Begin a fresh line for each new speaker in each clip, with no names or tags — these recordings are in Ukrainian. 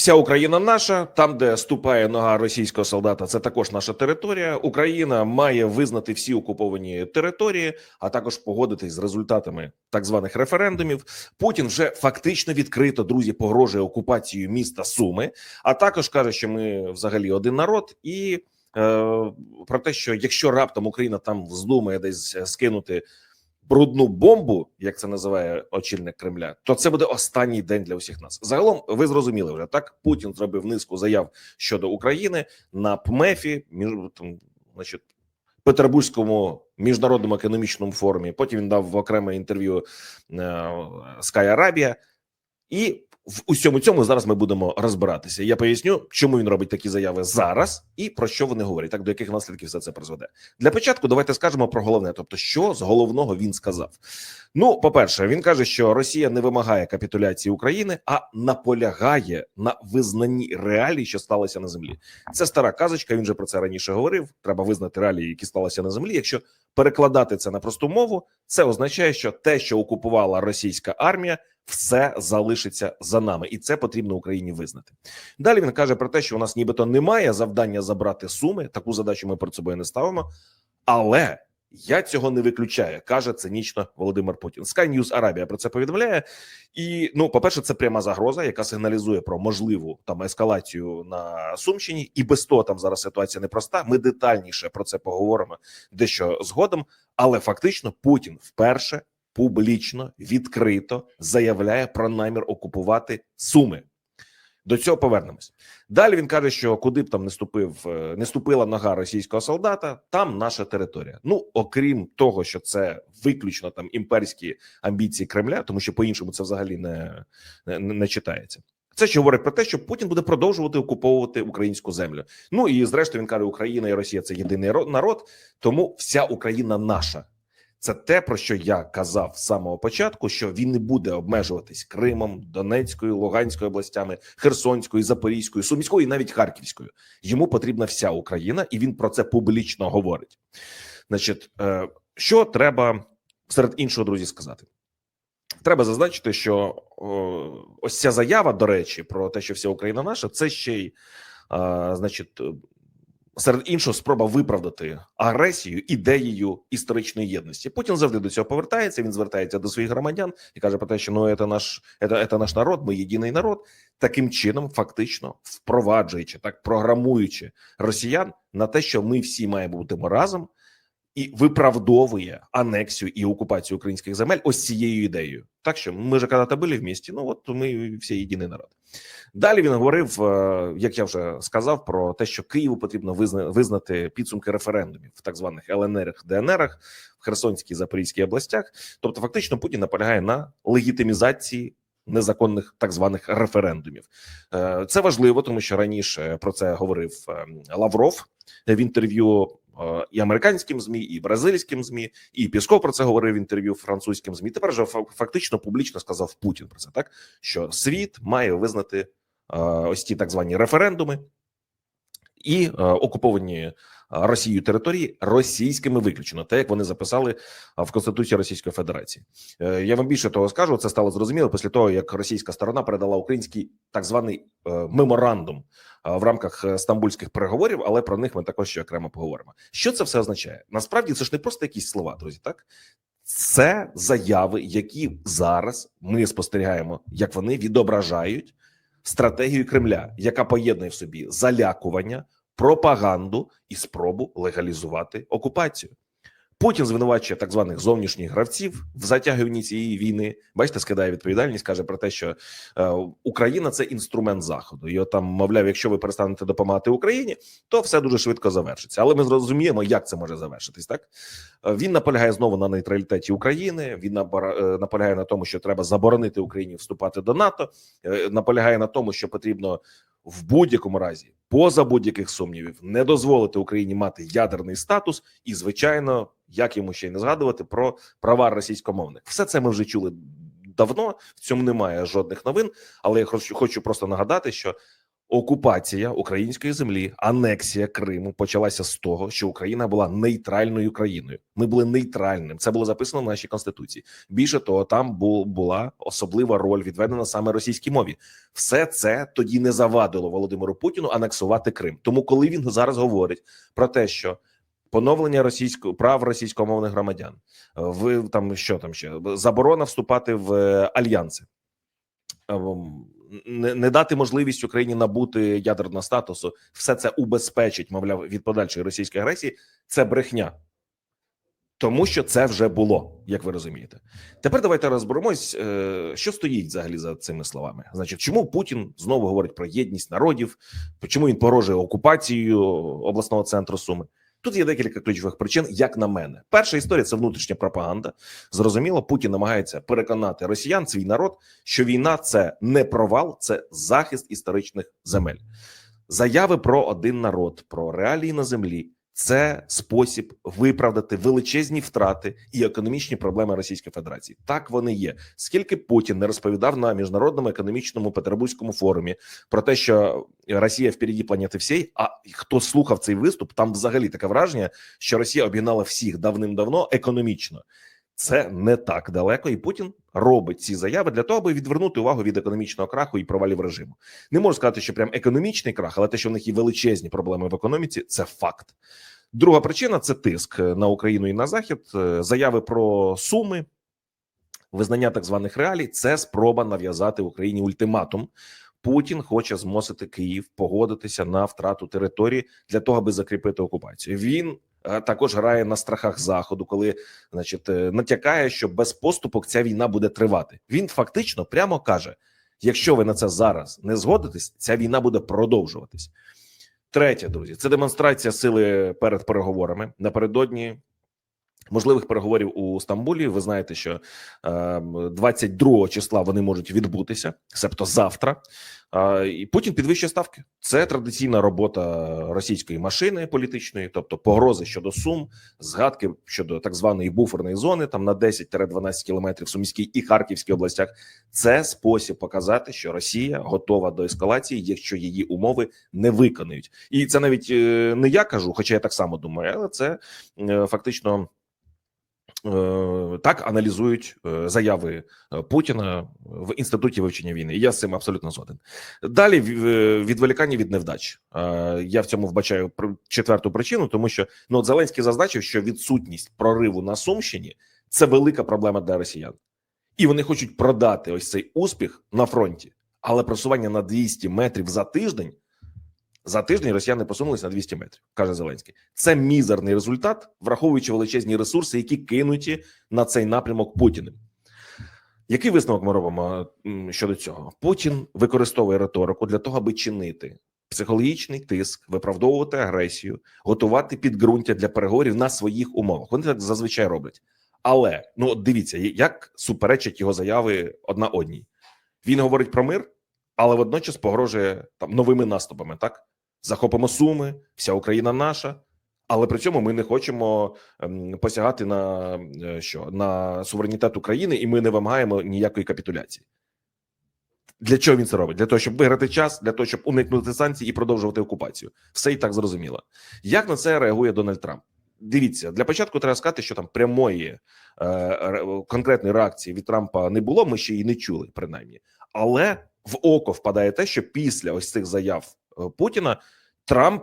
Вся Україна наша, там, де ступає нога російського солдата, це також наша територія. Україна має визнати всі окуповані території, а також погодитись з результатами так званих референдумів. Путін вже фактично відкрито друзі погрожує окупацією міста Суми, а також каже, що ми взагалі один народ, і е, про те, що якщо раптом Україна там вздумає десь скинути брудну бомбу, як це називає очільник Кремля, то це буде останній день для усіх нас. Загалом, ви зрозуміли вже так. Путін зробив низку заяв щодо України на ПМЕФі, між там, значить. Петербурзькому міжнародному економічному форумі. Потім він дав в окреме інтерв'ю е, Sky Arabia. І в усьому цьому зараз ми будемо розбиратися. Я поясню, чому він робить такі заяви зараз і про що вони говорять, так до яких наслідків все це призведе. Для початку давайте скажемо про головне, тобто, що з головного він сказав. Ну, по-перше, він каже, що Росія не вимагає капітуляції України, а наполягає на визнанні реалій, що сталося на землі. Це стара казочка. Він же про це раніше говорив. Треба визнати реалії, які сталися на землі. Якщо перекладати це на просту мову, це означає, що те, що окупувала російська армія, все залишиться за нами, і це потрібно Україні визнати. Далі він каже про те, що у нас нібито немає завдання забрати суми. Таку задачу ми перед собою не ставимо, але. Я цього не виключаю, каже цинічно Володимир Путін. Sky News Арабія про це повідомляє. І ну, по перше, це пряма загроза, яка сигналізує про можливу там ескалацію на Сумщині. І без того там зараз ситуація непроста. Ми детальніше про це поговоримо дещо згодом. Але фактично Путін вперше публічно відкрито заявляє про намір окупувати Суми. До цього повернемось. Далі він каже, що куди б там не ступив, е, не ступила нога російського солдата, там наша територія. Ну окрім того, що це виключно там імперські амбіції Кремля, тому що по-іншому це взагалі не, не, не читається. Це ще говорить про те, що Путін буде продовжувати окуповувати українську землю. Ну і зрештою він каже, Україна і Росія це єдиний народ, тому вся Україна наша. Це те, про що я казав з самого початку: що він не буде обмежуватись Кримом, Донецькою, Луганською областями, Херсонською, Запорізькою, Сумською і навіть Харківською. Йому потрібна вся Україна, і він про це публічно говорить. Значить, е, що треба серед іншого, друзі, сказати? Треба зазначити, що ось ця заява, до речі, про те, що вся Україна наша, це ще й, значить, серед іншого, спроба виправдати агресію ідеєю історичної єдності. Путін завжди до цього повертається. Він звертається до своїх громадян і каже про те, що ну це наш це, це наш народ, ми єдиний народ. Таким чином, фактично впроваджуючи так, програмуючи росіян на те, що ми всі маємо бути разом. І виправдовує анексію і окупацію українських земель ось цією ідеєю. Так що ми ж коли-то були в місті, ну от ми всі єдиний народ. Далі він говорив, е, як я вже сказав, про те, що Києву потрібно визнати підсумки референдумів в так званих ЛНРах, ДНРах, в Херсонській Запорізькій областях. Тобто, фактично, Путін наполягає на легітимізації незаконних так званих референдумів. Е, Це важливо, тому що раніше про це говорив е, Лавров в інтерв'ю і американським змі, і бразильським змі, і Пісков про це говорив в інтерв'ю французьким змі. Тепер же фактично публічно сказав Путін про це, так що світ має визнати е, ось ті так звані референдуми і е, окуповані е, Росією території російськими виключено, те, як вони записали е, в Конституції Російської Федерації. Е, Я вам більше того скажу, це стало зрозуміло після того, як російська сторона передала український так званий е, меморандум е, в рамках е, стамбульських переговорів, але про них ми також ще окремо поговоримо. Що це все означає? Насправді це ж не просто якісь слова, друзі. Так це заяви, які зараз ми спостерігаємо, як вони відображають стратегію Кремля, яка поєднує в собі залякування, пропаганду і спробу легалізувати окупацію. Путін звинувачує так званих зовнішніх гравців в затягуванні цієї війни. Бачите, скидає відповідальність, каже про те, що е, Україна це інструмент заходу. І от там, мовляв, якщо ви перестанете допомагати Україні, то все дуже швидко завершиться. Але ми зрозуміємо, як це може завершитись. Так Е, він наполягає знову на нейтралітеті України. Він е, наполягає на тому, що треба заборонити Україні вступати до НАТО. е, Наполягає на тому, що потрібно в будь-якому разі, поза будь-яких сумнівів, не дозволити Україні мати ядерний статус, і звичайно, як йому ще й не згадувати про права російськомовних. Все це ми вже чули давно. В цьому немає жодних новин. Але я хочу, просто нагадати, що окупація української землі, анексія Криму почалася з того, що Україна була нейтральною країною. Ми були нейтральним. Це було записано в нашій конституції. Більше того, там була особлива роль відведена саме російській мові. Все це тоді не завадило Володимиру Путіну анексувати Крим. Тому, коли він зараз говорить про те, що поновлення російського прав російськомовних громадян, ви там що там ще заборона вступати в е, альянси. Ем, Не, не дати можливість Україні набути ядерного статусу, все це убезпечить, мовляв, від подальшої російської агресії. Це брехня, тому що це вже було, як ви розумієте. Тепер давайте розберемось, е, що стоїть взагалі за цими словами. Значить, чому Путін знову говорить про єдність народів? Чому він порожує окупацію обласного центру Суми? Тут є декілька ключових причин, як на мене. Перша історія це внутрішня пропаганда. Зрозуміло, Путін намагається переконати росіян, свій народ, що війна це не провал, це захист історичних земель. Заяви про один народ, про реалії на землі. Це спосіб виправдати величезні втрати і економічні проблеми Російської Федерації. Так вони є. Скільки Путін не розповідав на міжнародному економічному Петербурзькому форумі про те, що Росія впереді планети всієї. А хто слухав цей виступ, там взагалі таке враження, що Росія обігнала всіх давним-давно економічно. Це не так далеко, і Путін робить ці заяви для того, аби відвернути увагу від економічного краху і провалів режиму. Не можу сказати, що прям економічний крах, але те, що в них є величезні проблеми в економіці, це факт. Друга причина це тиск на Україну і на Захід. Е, Заяви про суми, визнання так званих реалій. Це спроба нав'язати Україні ультиматум. Путін хоче змусити Київ погодитися на втрату території для того, аби закріпити окупацію. Він е, також грає на страхах заходу, коли значить е, натякає, що без поступок ця війна буде тривати. Він фактично прямо каже: якщо ви на це зараз не згодитесь, ця війна буде продовжуватись. Третє, друзі, це демонстрація сили перед переговорами напередодні. Можливих переговорів у Стамбулі. Ви знаєте, що е, 22 числа вони можуть відбутися, себто завтра. І Путін підвищує ставки. Це традиційна робота російської машини політичної, тобто погрози щодо сум, згадки щодо так званої буферної зони, там на 10-12 кілометрів в Сумській і Харківській областях. Це спосіб показати, що Росія готова до ескалації, якщо її умови не виконають. І це навіть е, не я кажу, хоча я так само думаю, але це е, фактично. Е, Так аналізують е, заяви е, Путіна в інституті вивчення війни. І Я з цим абсолютно згоден. Далі відволікання від невдач. Я в цьому вбачаю четверту причину, тому що ну от Зеленський зазначив, що відсутність прориву на Сумщині це велика проблема для росіян, і вони хочуть продати ось цей успіх на фронті, але просування на 200 метрів за тиждень. За тиждень росіяни посунулися на 200 метрів, каже Зеленський. Це мізерний результат, враховуючи величезні ресурси, які кинуті на цей напрямок Путіним. Який висновок ми робимо щодо цього? Путін використовує риторику для того, аби чинити психологічний тиск, виправдовувати агресію, готувати підґрунтя для переговорів на своїх умовах. Вони так зазвичай роблять. Але ну дивіться, як суперечать його заяви одна одній. Він говорить про мир, але водночас погрожує там новими наступами. Так захопимо суми, вся Україна наша. Але при цьому ми не хочемо ем, посягати на е, що на суверенітет України, і ми не вимагаємо ніякої капітуляції. Для чого він це робить? Для того, щоб виграти час, для того, щоб уникнути санкцій і продовжувати окупацію. Все і так зрозуміло. Як на це реагує Дональд Трамп? Дивіться, для початку треба сказати, що там прямої е, конкретної реакції від Трампа не було. Ми ще її не чули, принаймні. Але в око впадає те, що після ось цих заяв е, Путіна Трамп,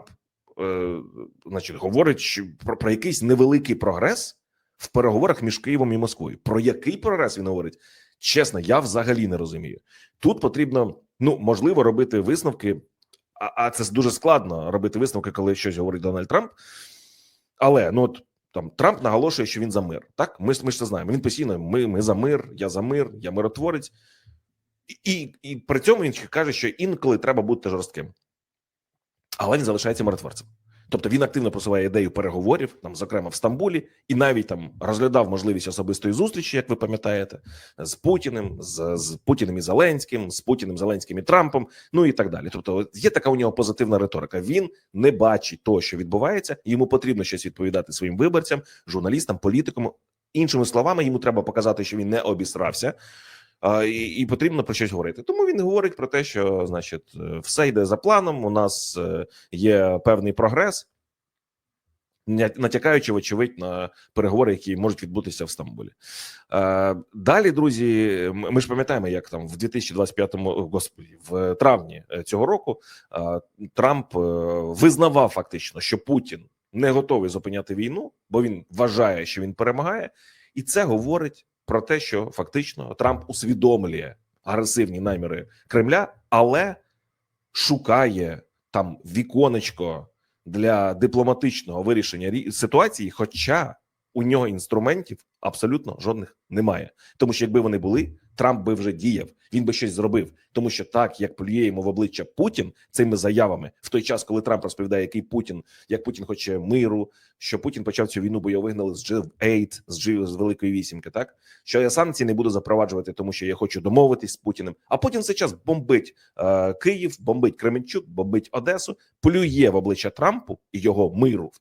е, значить, говорить про, про якийсь невеликий прогрес в переговорах між Києвом і Москвою. Про який прогрес він говорить? Чесно, я взагалі не розумію. Тут потрібно ну можливо робити висновки, а, а це дуже складно робити висновки, коли щось говорить Дональд Трамп. Але ну от там Трамп наголошує, що він за мир. Так, ми ми ж це знаємо. Він постійно ми, ми за мир, я за мир, я миротворець, і, і при цьому він каже, що інколи треба бути жорстким, але він залишається миротворцем. Тобто він активно просуває ідею переговорів, там, зокрема в Стамбулі, і навіть там розглядав можливість особистої зустрічі, як ви пам'ятаєте, з Путіним, з, з Путіним і Зеленським, з Путіним, Зеленським і Трампом, ну і так далі. Тобто, є така у нього позитивна риторика. Він не бачить того, що відбувається, йому потрібно щось відповідати своїм виборцям, журналістам, політикам. Іншими словами, йому треба показати, що він не обісрався. І, і потрібно про щось говорити. Тому він говорить про те, що значить, е, все йде за планом. У нас е, є певний прогрес, натякаючи, вочевидь, на переговори, які можуть відбутися в Стамбулі. Е, Далі, друзі, ми ж пам'ятаємо, як там в 2025 господі, в травні цього року Трамп визнавав фактично, що Путін не готовий зупиняти війну, бо він вважає, що він перемагає, і це говорить про те, що фактично Трамп усвідомлює агресивні наміри Кремля, але шукає там віконечко для дипломатичного вирішення рі- ситуації, хоча у нього інструментів абсолютно жодних немає. Тому що якби вони були, Трамп би вже діяв, він би щось зробив. Тому що так як плює йому в обличчя Путін цими заявами, в той час, коли Трамп розповідає, який Путін, як Путін хоче миру, що Путін почав цю війну, бо його вигнали з G8, з G, з Великої Вісімки, так що я санкції не буду запроваджувати, тому що я хочу домовитись з Путіним. А Путін цей час бомбить е, Київ, бомбить Кременчук, бомбить Одесу, плює в обличчя Трампу і його миру.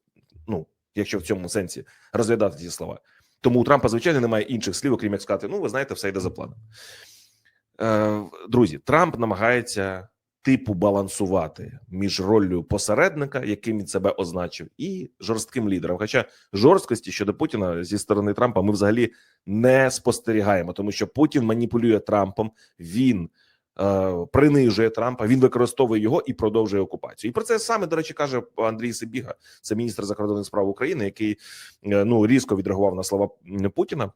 Ну, якщо в цьому сенсі розглядати ці слова. Тому у Трампа, звичайно, немає інших слів, окрім як сказати: ну, ви знаєте, все йде за планом. Е, друзі, Трамп намагається типу балансувати між роллю посередника, яким він себе означив, і жорстким лідером. Хоча жорсткості щодо Путіна зі сторони Трампа ми взагалі не спостерігаємо, тому що Путін маніпулює Трампом, він принижує Трампа, він використовує його і продовжує окупацію. І про це саме до речі каже Андрій Сибіга, це міністр закордонних справ України, який е, ну різко відреагував на слова Путіна.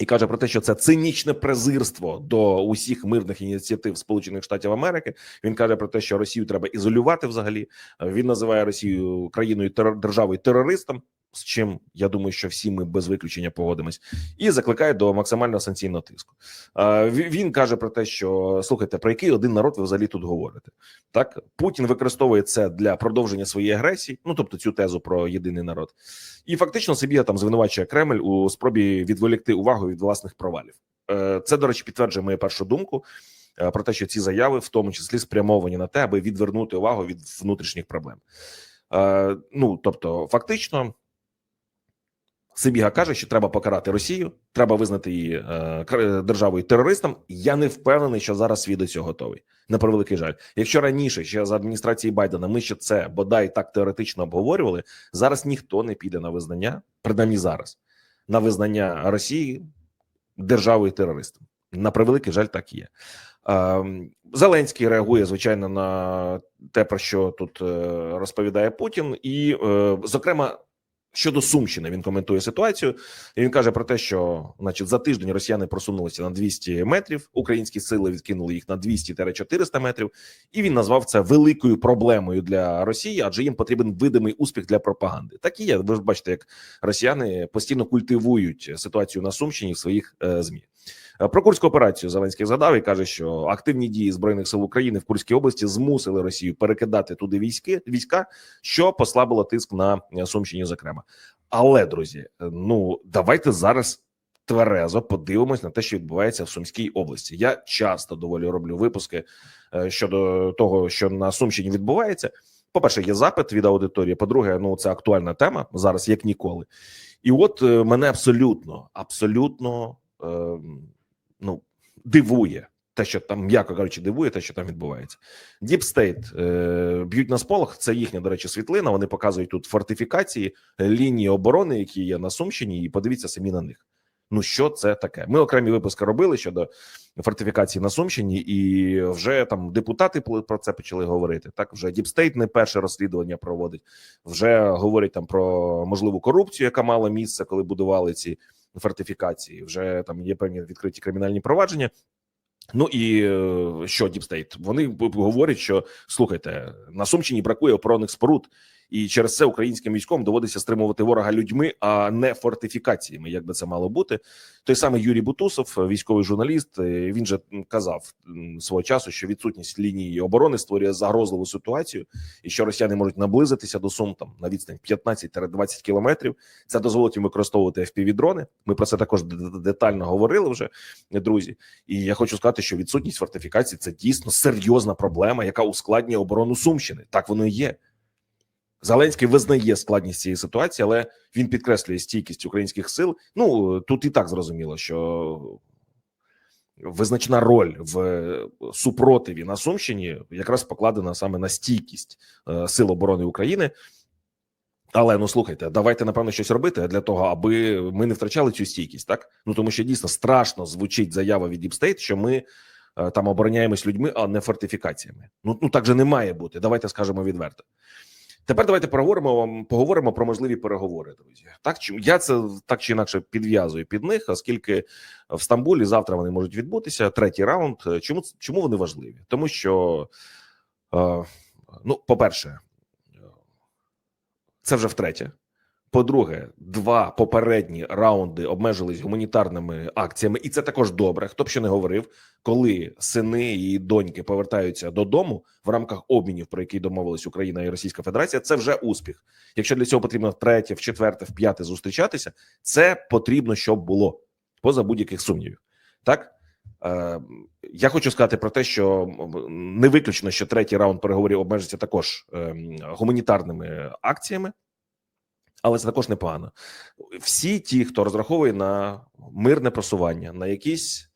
І каже про те, що це цинічне презирство до усіх мирних ініціатив Сполучених Штатів Америки. Він каже про те, що Росію треба ізолювати взагалі. Е, Він називає Росію країною державою терористом. З чим я думаю, що всі ми без виключення погодимось, і закликає до максимального санкційного тиску. Він каже про те, що слухайте, про який один народ ви взагалі тут говорите? Так Путін використовує це для продовження своєї агресії, ну тобто цю тезу про єдиний народ, і фактично собі там звинувачує Кремль у спробі відволікти увагу від власних провалів. Е, Це, до речі, підтверджує мою першу думку е, про те, що ці заяви в тому числі спрямовані на те, аби відвернути увагу від внутрішніх проблем. Е, Ну тобто, фактично. Сибіга каже, що треба покарати Росію, треба визнати її е, державою терористом. Я не впевнений, що зараз світ до цього готовий. На превеликий жаль. Якщо раніше ще за адміністрації Байдена ми ще це бодай так теоретично обговорювали, зараз ніхто не піде на визнання, принаймні зараз, на визнання Росії державою терористом. На превеликий жаль, так і є. Ем, Зеленський реагує звичайно на те, про що тут е, розповідає Путін, і, е, зокрема, щодо Сумщини, він коментує ситуацію. І він каже про те, що, значить, за тиждень росіяни просунулися на 200 метрів. Українські сили відкинули їх на 200-400 метрів, і він назвав це великою проблемою для Росії, адже їм потрібен видимий успіх для пропаганди. Так і є. Ви ж бачите, як росіяни постійно культивують ситуацію на Сумщині в своїх е, змі. Е, Про курську операцію Зеленський згадав і каже, що активні дії збройних сил України в Курській області змусили Росію перекидати туди військи війська, що послабило тиск на е, Сумщині, зокрема. Але друзі, е, ну давайте зараз тверезо подивимось на те, що відбувається в Сумській області. Я часто доволі роблю випуски щодо того, що на Сумщині відбувається. По перше, є запит від аудиторії. По-друге, ну це актуальна тема зараз, як ніколи. І от мене абсолютно, абсолютно е, ну дивує те, що там, м'яко кажучи, дивує те, що там відбувається. State е, б'ють на сполох. Це їхня, до речі, світлина. Вони показують тут фортифікації, лінії оборони, які є на Сумщині, і подивіться самі на них. Ну що це таке? Ми окремі випуски робили щодо фортифікації на Сумщині, і вже там депутати про це почали говорити. Так, вже State не перше розслідування проводить. Вже говорять там про можливу корупцію, яка мала місце, коли будували ці фортифікації. Вже там є певні відкриті кримінальні провадження. Ну і е, що Діпстейт? Вони говорять, що слухайте, на Сумщині бракує опорних споруд, і через це українським військовим доводиться стримувати ворога людьми, а не фортифікаціями. Як би це мало бути? Той самий Юрій Бутусов, військовий журналіст, е, він же казав свого часу, що відсутність лінії оборони створює загрозливу ситуацію, і що росіяни можуть наблизитися до Сум там на відстань 15-20 кілометрів. Це дозволить їм використовувати FPV-дрони. Ми про це також детально говорили вже, друзі. І я хочу сказати, що відсутність фортифікацій це дійсно серйозна проблема, яка ускладнює оборону Сумщини. Так воно і є. Зеленський визнає складність цієї ситуації, але він підкреслює стійкість українських сил. Ну тут і так зрозуміло, що визначна роль в супротиві на Сумщині якраз покладена саме на стійкість е, сил оборони України. Але ну слухайте, давайте напевно щось робити для того, аби ми не втрачали цю стійкість, так ну тому що дійсно страшно звучить заява від Діпстейт, що ми е, там обороняємось людьми, а не фортифікаціями. Ну ну так же не має бути. Давайте скажемо відверто. Тепер давайте поговоримо поговоримо про можливі переговори. Друзі, так чи я це так чи інакше підв'язую під них, оскільки в Стамбулі завтра вони можуть відбутися. Третій раунд. Чому чому вони важливі? Тому що е, ну, по-перше, це вже втретє. По-друге, два попередні раунди обмежились гуманітарними акціями, і це також добре. Хто б ще не говорив, коли сини і доньки повертаються додому в рамках обмінів, про які домовились Україна і Російська Федерація, це вже успіх. Якщо для цього потрібно втретє, в четверте, в п'яте зустрічатися, це потрібно, щоб було поза будь-яких сумнівів. Так е, я хочу сказати про те, що не виключно, що третій раунд переговорів обмежиться також е, гуманітарними акціями. Але це також непогано. Всі ті, хто розраховує на мирне просування, на якісь,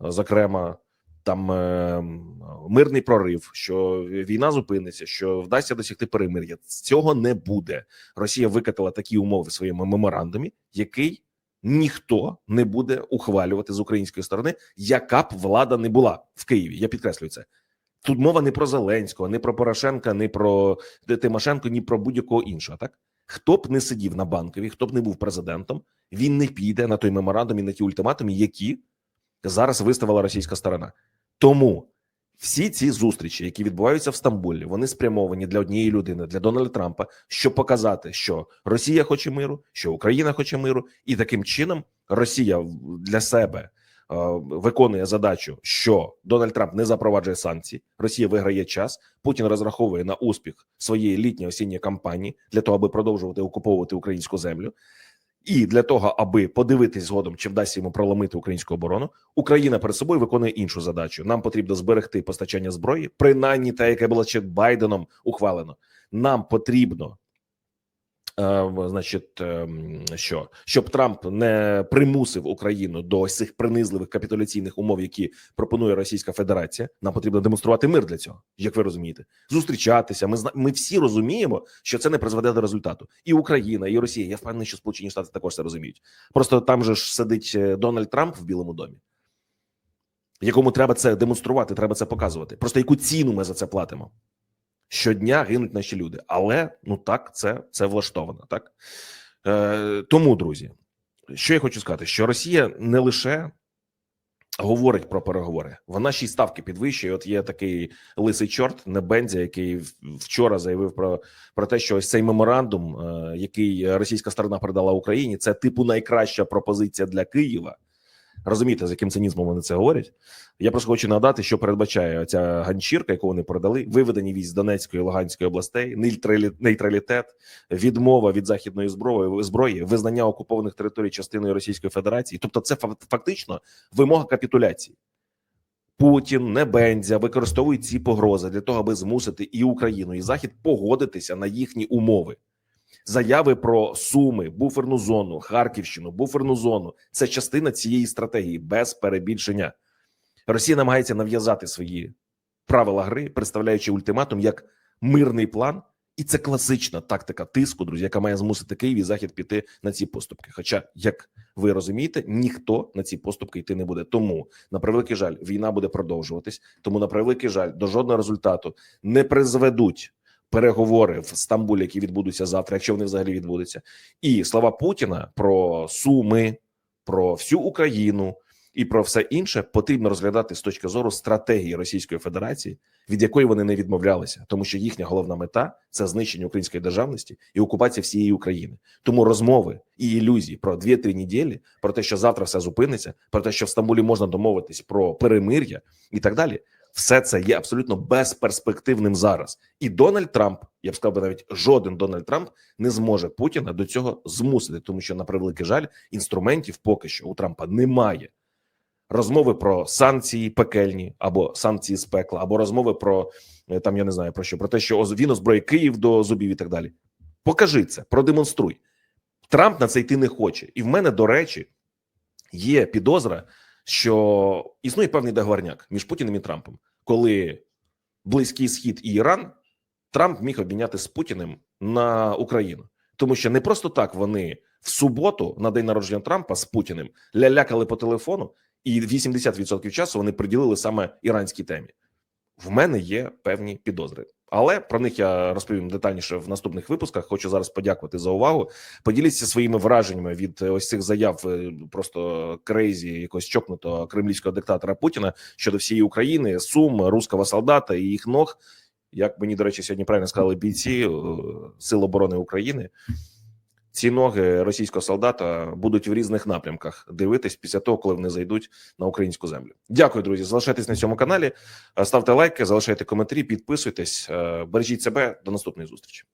зокрема, там е, мирний прорив, що війна зупиниться, що вдасться досягти перемир'я. Цього не буде. Росія викатила такі умови в своєму меморандумі, який ніхто не буде ухвалювати з української сторони, яка б влада не була в Києві. Я підкреслюю це. Тут мова не про Зеленського, не про Порошенка, не про Тимошенко, ні про будь-якого іншого. Так хто б не сидів на банковій, хто б не був президентом, він не піде на той меморандум і на ті ультиматуми, які зараз виставила російська сторона. Тому всі ці зустрічі, які відбуваються в Стамбулі, вони спрямовані для однієї людини, для Дональда Трампа, щоб показати, що Росія хоче миру, що Україна хоче миру, і таким чином Росія для себе виконує задачу, що Дональд Трамп не запроваджує санкції, Росія виграє час. Путін розраховує на успіх своєї літньої осінньої кампанії для того, аби продовжувати окуповувати українську землю. І для того, аби подивитись згодом, чи вдасться йому проломити українську оборону, Україна перед собою виконує іншу задачу. Нам потрібно зберегти постачання зброї, принаймні те, яке було ще Байденом ухвалено. Нам потрібно, е, значить, е, що щоб Трамп не примусив Україну до цих принизливих капітуляційних умов, які пропонує Російська Федерація. Нам потрібно демонструвати мир для цього, як ви розумієте, зустрічатися. Ми ми всі розуміємо, що це не призведе до результату. І Україна, і Росія. Я впевнений, що Сполучені Штати також це розуміють. Просто там же ж сидить е, Дональд Трамп в Білому домі, якому треба це демонструвати, треба це показувати. Просто яку ціну ми за це платимо? Щодня гинуть наші люди, але ну так, це це влаштовано. Так е, тому, друзі, що я хочу сказати, що Росія не лише говорить про переговори, вона ще й ставки підвищує. От є такий лисий чорт Небензя, який вчора заявив про, про те, що ось цей меморандум, е, який російська сторона передала Україні, це типу найкраща пропозиція для Києва. Розумієте, з яким цинізмом вони це говорять? Я просто хочу нагадати, що передбачає ця ганчірка, яку вони передали: виведені військ з Донецької і Луганської областей, нейтралітет, відмова від західної зброї, зброї, визнання окупованих територій частиною Російської Федерації. Тобто, це фактично вимога капітуляції. Путін, Небензя використовують ці погрози для того, аби змусити і Україну, і Захід погодитися на їхні умови. Заяви про Суми, буферну зону, Харківщину, буферну зону це частина цієї стратегії без перебільшення. Росія намагається нав'язати свої правила гри, представляючи ультиматум як мирний план, і це класична тактика тиску, друзі, яка має змусити Київ і Захід піти на ці поступки. Хоча, як ви розумієте, ніхто на ці поступки йти не буде. Тому на превеликий жаль, війна буде продовжуватись. Тому на превеликий жаль, до жодного результату не призведуть переговори в Стамбулі, які відбудуться завтра, якщо вони взагалі відбудуться. І слова Путіна про Суми, про всю Україну і про все інше потрібно розглядати з точки зору стратегії Російської Федерації, від якої вони не відмовлялися, тому що їхня головна мета це знищення української державності і окупація всієї України. Тому розмови і ілюзії про 2-3 неділі, про те, що завтра все зупиниться, про те, що в Стамбулі можна домовитись про перемир'я і так далі. Все це є абсолютно безперспективним зараз. І Дональд Трамп, я б сказав би навіть жоден Дональд Трамп не зможе Путіна до цього змусити, тому що на превеликий жаль інструментів поки що у Трампа немає. Розмови про санкції пекельні або санкції з пекла, або розмови про е, там я не знаю про що, про те, що він озброїть Київ до зубів і так далі. Покажи це, продемонструй. Трамп на це йти не хоче. І в мене, до речі, є підозра, що існує певний договорняк між Путіним і Трампом, коли Близький Схід і Іран Трамп міг обміняти з Путіним на Україну, тому що не просто так вони в суботу на день народження Трампа з Путіним лялякали по телефону, і 80% часу вони приділили саме іранській темі. В мене є певні підозри, але про них я розповім детальніше в наступних випусках. Хочу зараз подякувати за увагу. Поділіться своїми враженнями від ось цих заяв е, просто крейзі, якогось чокнутого кремлівського диктатора Путіна щодо всієї України, сум, руського солдата і їх ног. Як мені до речі, сьогодні правильно сказали бійці е, Сил оборони України. Ці ноги російського солдата будуть в різних напрямках дивитись після того, коли вони зайдуть на українську землю. Дякую, друзі. Залишайтесь на цьому каналі, е, ставте лайки, залишайте коментарі, підписуйтесь, е, бережіть себе. До наступної зустрічі.